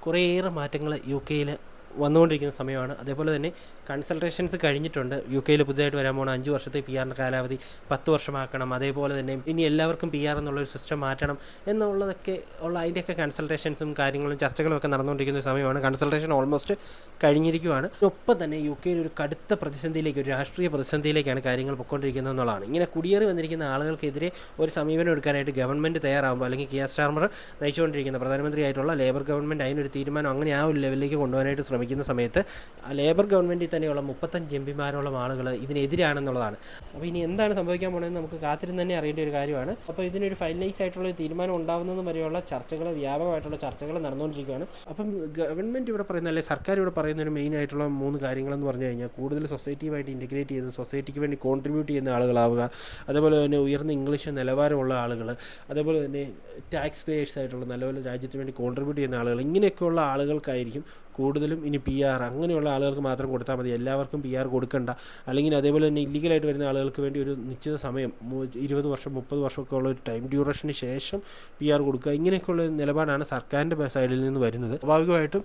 കുറേയേറെ മാറ്റങ്ങൾ യു കെയിൽ വന്നുകൊണ്ടിരിക്കുന്ന സമയമാണ്. അതേപോലെ തന്നെ കൺസൾട്ടേഷൻസ് കഴിഞ്ഞിട്ടുണ്ട്. യു കെയിൽ പുതിയതായിട്ട് വരാൻ പോകുന്ന അഞ്ച് വർഷത്തെ പി ആറിന്റെ കാലാവധി പത്ത് വർഷമാക്കണം. അതേപോലെ തന്നെ ഇനി എല്ലാവർക്കും പി ആർ എന്നുള്ളൊരു സിസ്റ്റം മാറ്റണം എന്നുള്ളതൊക്കെ ഉള്ള അതിന്റെയൊക്കെ കൺസൾട്ടേഷൻസും കാര്യങ്ങളും ചർച്ചകളും ഒക്കെ നടന്നുകൊണ്ടിരിക്കുന്ന സമയമാണ്. കൺസൾട്ടേഷൻ ഓൾമോസ്റ്റ് കഴിഞ്ഞിരിക്കുകയാണ് ഒപ്പം തന്നെ യു കെയിൽ ഒരു കടുത്ത പ്രതിസന്ധിയിലേക്ക് ഒരു രാഷ്ട്രീയ പ്രതിസന്ധിയിലേക്കാണ് കാര്യങ്ങൾ പൊയ്ക്കൊണ്ടിരിക്കുന്നത് എന്നുള്ളതാണ്. ഇങ്ങനെ കുടിയേറി വന്നിരിക്കുന്ന ആളുകൾക്കെതിരെ ഒരു സമീപനം എടുക്കാനായിട്ട് ഗവൺമെന്റ് തയ്യാറാകുമ്പോൾ അല്ലെങ്കിൽ കിയാ സ്റ്റാർമർ നയിച്ചുകൊണ്ടിരിക്കുന്ന പ്രധാനമന്ത്രിയായിട്ടുള്ള ലേബർ ഗവൺമെന്റ് അതിനൊരു തീരുമാനം അങ്ങനെ ആ ഒരു ലെവലിലേക്ക് കൊണ്ടുപോകാനായിട്ട് ശ്രമിക്കുന്ന സമയത്ത് ലേബർ ഗവൺമെന്റിൽ തന്നെയുള്ള മുപ്പത്തഞ്ച് എം പിമാരോളം ആളുകൾ ഇതിനെതിരാണെന്നുള്ളതാണ്. അപ്പോൾ ഇനി എന്താണ് സംഭവിക്കാൻ പോകുന്നത് നമുക്ക് കാത്തിരുന്ന് തന്നെ അറിയേണ്ട ഒരു കാര്യമാണ്. അപ്പോൾ ഇതിനൊരു ഫൈനലൈസ് ആയിട്ടുള്ള തീരുമാനം ഉണ്ടാകുന്നതും വരെയുള്ള ചർച്ചകൾ വ്യാപകമായിട്ടുള്ള ചർച്ചകൾ നടന്നുകൊണ്ടിരിക്കുകയാണ്. അപ്പം ഗവൺമെന്റ് ഇവിടെ പറയുന്ന അല്ലെങ്കിൽ സർക്കാർ ഇവിടെ പറയുന്ന ഒരു മെയിൻ ആയിട്ടുള്ള മൂന്ന് കാര്യങ്ങളെന്ന് പറഞ്ഞു കഴിഞ്ഞാൽ കൂടുതൽ സൊസൈറ്റിയുമായിട്ട് ഇന്റഗ്രേറ്റ് ചെയ്ത് സൊസൈറ്റിക്ക് വേണ്ടി കോൺട്രിബ്യൂട്ട് ചെയ്യുന്ന ആളുകളാവുക അതേപോലെ തന്നെ ഉയർന്ന ഇംഗ്ലീഷ് നിലവാരമുള്ള ആളുകൾ അതേപോലെ തന്നെ ടാക്സ് പേയേഴ്സ് ആയിട്ടുള്ള നല്ലപോലെ രാജ്യത്തിന് വേണ്ടി കോൺട്രിബ്യൂട്ട് ചെയ്യുന്ന ആളുകൾ ഇങ്ങനെയൊക്കെയുള്ള ആളുകൾക്കായിരിക്കും കൂടുതലും ഇനി പി ആർ അങ്ങനെയുള്ള ആളുകൾക്ക് മാത്രം കൊടുത്താൽ മതി. എല്ലാവർക്കും പി ആർ കൊടുക്കണ്ട. അല്ലെങ്കിൽ അതേപോലെ തന്നെ ഇല്ലീഗലായിട്ട് വരുന്ന ആളുകൾക്ക് വേണ്ടി ഒരു നിശ്ചിത സമയം ഇരുപത് വർഷം മുപ്പത് വർഷമൊക്കെ ഉള്ള ഒരു ടൈം ഡ്യൂറേഷന് ശേഷം പി ആർ കൊടുക്കുക. ഇങ്ങനെയൊക്കെയുള്ള നിലപാടാണ് സർക്കാരിന്റെ സൈഡിൽ നിന്ന് വരുന്നത്. സ്വാഭാവികമായിട്ടും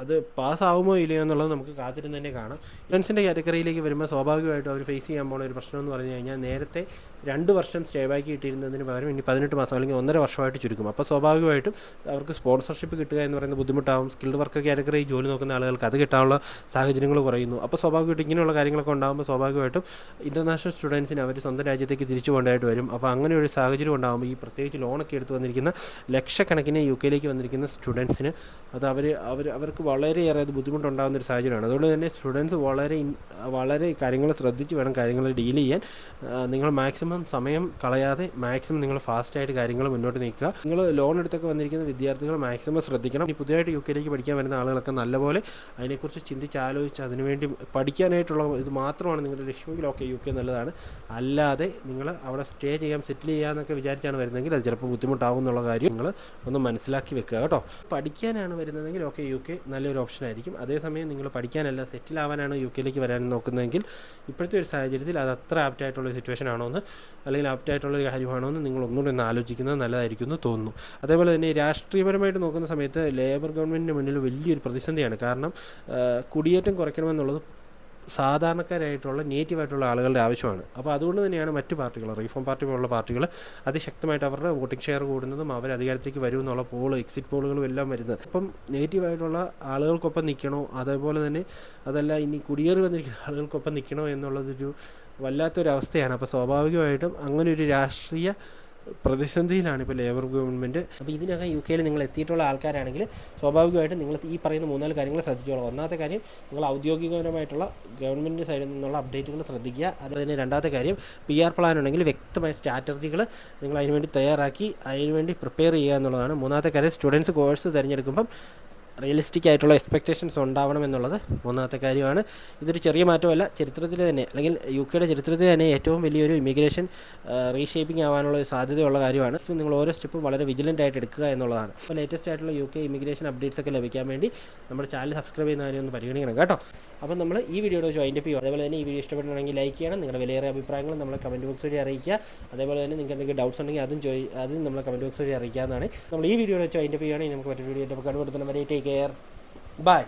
അത് പാസ്സാവുമോ ഇല്ലയോ എന്നുള്ളത് നമുക്ക് കാത്തിരുന്ന് തന്നെ കാണാം. ഇൻഷുറൻസിന്റെ കാറ്റഗറിയിലേക്ക് വരുമ്പോൾ സ്വാഭാവികമായിട്ടും അവർ ഫേസ് ചെയ്യാൻ പോകുന്ന ഒരു പ്രശ്നം എന്ന് പറഞ്ഞു കഴിഞ്ഞാൽ നേരത്തെ രണ്ട് വർഷം സ്റ്റേ ബാക്ക് കിട്ടിയിരുന്നതിന് പകരം ഇനി പതിനെട്ട് മാസം അല്ലെങ്കിൽ ഒന്നര വർഷമായിട്ട് ചുരുക്കും. അപ്പോൾ സ്വാഭാവികമായിട്ടും അവർക്ക് സ്പോൺസർഷിപ്പ് കിട്ടുക എന്ന് പറയുന്നത് ബുദ്ധിമുട്ടാവും. സ്കിൽഡ് വർക്കർ കാറ്റഗറി ജോലി നോക്കുന്ന ആളുകൾക്ക് അത് കിട്ടാനുള്ള സാഹചര്യങ്ങൾ കുറയുന്നു. അപ്പോൾ സ്വാഭാവികമായിട്ടും ഇങ്ങനെയുള്ള കാര്യങ്ങളൊക്കെ ഉണ്ടാകുമ്പോൾ സ്വാഭാവികമായിട്ടും ഇന്റർനാഷണൽ സ്റ്റുഡൻസിന് അവർ സ്വന്തം രാജ്യത്തേക്ക് തിരിച്ചു പോകേണ്ടതായിട്ട് വരും. അപ്പോൾ അങ്ങനെ ഒരു സാഹചര്യം ഉണ്ടാകുമ്പോൾ ഈ പ്രത്യേകിച്ച് ലോണൊക്കെ എടുത്ത് വന്നിരിക്കുന്ന ലക്ഷക്കണക്കിന് യു കെയിലേക്ക് വന്നിരിക്കുന്ന സ്റ്റുഡൻസിന് അത് അവർ അവർ അവർക്ക് വളരെയേറെ അത് ബുദ്ധിമുട്ടുണ്ടാകുന്ന ഒരു സാഹചര്യമാണ്. അതുകൊണ്ട് തന്നെ സ്റ്റുഡൻസ് വളരെ വളരെ കാര്യങ്ങൾ ശ്രദ്ധിച്ച് വേണം കാര്യങ്ങൾ ഡീൽ ചെയ്യാൻ. നിങ്ങൾ മാക്സിമം സമയം കളയാതെ മാക്സിമം നിങ്ങൾ ഫാസ്റ്റായിട്ട് കാര്യങ്ങൾ മുന്നോട്ട് നീക്കുക. നിങ്ങൾ ലോൺ എടുത്തൊക്കെ വന്നിരിക്കുന്ന വിദ്യാർത്ഥികൾ മാക്സിമം ശ്രദ്ധിക്കണം. ഈ പുതിയതായിട്ട് യു കെയിലേക്ക് പഠിക്കാൻ വരുന്ന ആളുകളൊക്കെ നല്ലപോലെ അതിനെക്കുറിച്ച് ചിന്തിച്ച് ആലോചിച്ച് അതിനുവേണ്ടി പഠിക്കാനായിട്ടുള്ള ഇത് മാത്രമാണ് നിങ്ങളുടെ ലക്ഷ്യമെങ്കിൽ ഓക്കെ യു കെ നല്ലതാണ്. അല്ലാതെ നിങ്ങൾ അവിടെ സ്റ്റേ ചെയ്യാം സെറ്റിൽ ചെയ്യാമെന്നൊക്കെ വിചാരിച്ചാണ് വരുന്നതെങ്കിൽ അത് ചിലപ്പോൾ ബുദ്ധിമുട്ടാവും എന്നുള്ള കാര്യം നിങ്ങൾ ഒന്ന് മനസ്സിലാക്കി വെക്കുക കേട്ടോ. പഠിക്കാനാണ് വരുന്നതെങ്കിൽ ഓക്കെ യു കെ നല്ലൊരു ഓപ്ഷൻ ആയിരിക്കും. അതേസമയം നിങ്ങൾ പഠിക്കാനല്ല സെറ്റിൽ ആവാനാണ് യു കെയിലേക്ക് വരാൻ നോക്കുന്നതെങ്കിൽ ഇപ്പോഴത്തെ ഒരു സാഹചര്യത്തിൽ അത് അത്ര ആപ്റ്റായിട്ടുള്ള സിറ്റുവേഷൻ ആണോ എന്ന് അല്ലെങ്കിൽ ആപ്റ്റായിട്ടുള്ള ഒരു കാര്യമാണോ എന്ന് നിങ്ങൾ ഒന്നുകൂടി ഒന്ന് ആലോചിക്കുന്നത് നല്ലതായിരിക്കും എന്ന് തോന്നുന്നു. അതേപോലെ തന്നെ രാഷ്ട്രീയപരമായിട്ട് നോക്കുന്ന സമയത്ത് ലേബർ ഗവൺമെന്റിന് മുന്നിൽ വലിയൊരു പ്രതിസന്ധിയാണ്. കാരണം കുടിയേറ്റം കുറയ്ക്കണമെന്നുള്ളത് സാധാരണക്കാരായിട്ടുള്ള നേറ്റീവായിട്ടുള്ള ആളുകളുടെ ആവശ്യമാണ്. അപ്പോൾ അതുകൊണ്ട് തന്നെയാണ് മറ്റ് പാർട്ടികൾ റീഫോം പാർട്ടി പോലുള്ള പാർട്ടികൾ അതിശക്തമായിട്ട് അവരുടെ വോട്ടിംഗ് ഷെയർ കൂടുന്നതും അവർ അധികാരത്തിലേക്ക് വരും എന്നുള്ള പോൾ എക്സിറ്റ് പോളുകളും എല്ലാം വരുന്നത്. അപ്പം നേറ്റീവായിട്ടുള്ള ആളുകൾക്കൊപ്പം നിൽക്കണോ? അതേപോലെ തന്നെ അതല്ല ഇനി കുടിയേറി വന്നിരിക്കുന്ന ആളുകൾക്കൊപ്പം നിൽക്കണോ എന്നുള്ളതൊരു വല്ലാത്തൊരവസ്ഥയാണ്. അപ്പോൾ സ്വാഭാവികമായിട്ടും അങ്ങനെ ഒരു രാഷ്ട്രീയ പ്രതിസന്ധിയിലാണ് ഇപ്പോൾ ലേബർ ഗവൺമെന്റ് അപ്പോൾ ഇതിനകം യു കെയിൽ നിങ്ങൾ എത്തിയിട്ടുള്ള ആൾക്കാരാണെങ്കിൽ സ്വാഭാവികമായിട്ടും നിങ്ങൾ ഈ പറയുന്ന മൂന്നാൽ കാര്യങ്ങൾ ശ്രദ്ധിച്ചോളാം. ഒന്നാമത്തെ കാര്യം നിങ്ങൾ ഔദ്യോഗികപരമായിട്ടുള്ള ഗവൺമെന്റ് സൈഡിൽ നിന്നുള്ള അപ്ഡേറ്റുകൾ ശ്രദ്ധിക്കുക. അതുപോലെ രണ്ടാമത്തെ കാര്യം പി ആർ പ്ലാൻ ഉണ്ടെങ്കിൽ വ്യക്തമായ സ്ട്രാറ്റജികൾ നിങ്ങൾ അതിനുവേണ്ടി തയ്യാറാക്കി അതിനുവേണ്ടി പ്രിപ്പയർ ചെയ്യുക എന്നുള്ളതാണ് മൂന്നാമത്തെ കാര്യം. സ്റ്റുഡൻസ് കോഴ്സ് തിരഞ്ഞെടുക്കുമ്പം റിയലിസ്റ്റിക് ആയിട്ടുള്ള എക്സ്പെക്റ്റേഷൻസ് ഉണ്ടാവണം എന്നുള്ളത് മൂന്നാമത്തെ കാര്യമാണ്. ഇതൊരു ചെറിയ മാറ്റമല്ല ചരിത്രത്തിൽ തന്നെ അല്ലെങ്കിൽ യു കെയുടെ ചരിത്രത്തിൽ തന്നെ ഏറ്റവും വലിയൊരു ഇമിഗ്രേഷൻ റീഷേപ്പിംഗ് ആവാനുള്ള ഒരു സാധ്യതയുള്ള കാര്യമാണ്. സോ നിങ്ങൾ ഓരോ സ്റ്റെപ്പും വളരെ വിജിലന്റ് ആയിട്ട് എടുക്കുക എന്നുള്ളതാണ്. അപ്പോൾ ലേറ്റസ്റ്റ് ആയിട്ടുള്ള യു കെ ഇമിഗ്രേഷൻ അപ്ഡേറ്റ്സ് ഒക്കെ ലഭിക്കാൻ വേണ്ടി നമ്മുടെ ചാനൽ സബ്സ്ക്രൈബ് ചെയ്യുന്ന കാര്യം ഒന്ന് പരിഗണിക്കണം കേട്ടോ. അപ്പോൾ നമ്മൾ ഈ വീഡിയോയുടെ ജോയിന്റ് ചെയ്യുക അതേപോലെ തന്നെ ഈ വീഡിയോ ഇഷ്ടപ്പെടണമെങ്കിൽ ലൈക്ക് ചെയ്യണം. നിങ്ങളുടെ വിലയേറിയ അഭിപ്രായങ്ങൾ നമ്മളെ കമന്റ് ബോക്സ് വഴി അറിയിക്കുക. അതേപോലെ തന്നെ നിങ്ങൾക്ക് എന്തെങ്കിലും ഡൗട്ട്സ് ഉണ്ടെങ്കിൽ അതും ചോദി അതും നമ്മളെ കമന്റ് ബോക്സ് വഴി അറിയിക്കാവുന്നതാണ്. നമ്മൾ ഈ വീഡിയോയുടെ ജോയിന്റ് ചെയ്യുകയാണെങ്കിൽ നമുക്ക് മറ്റൊരു വീഡിയോ കണ്ടുപിടുത്തണം വരെ ടേക്ക് quer. Bye.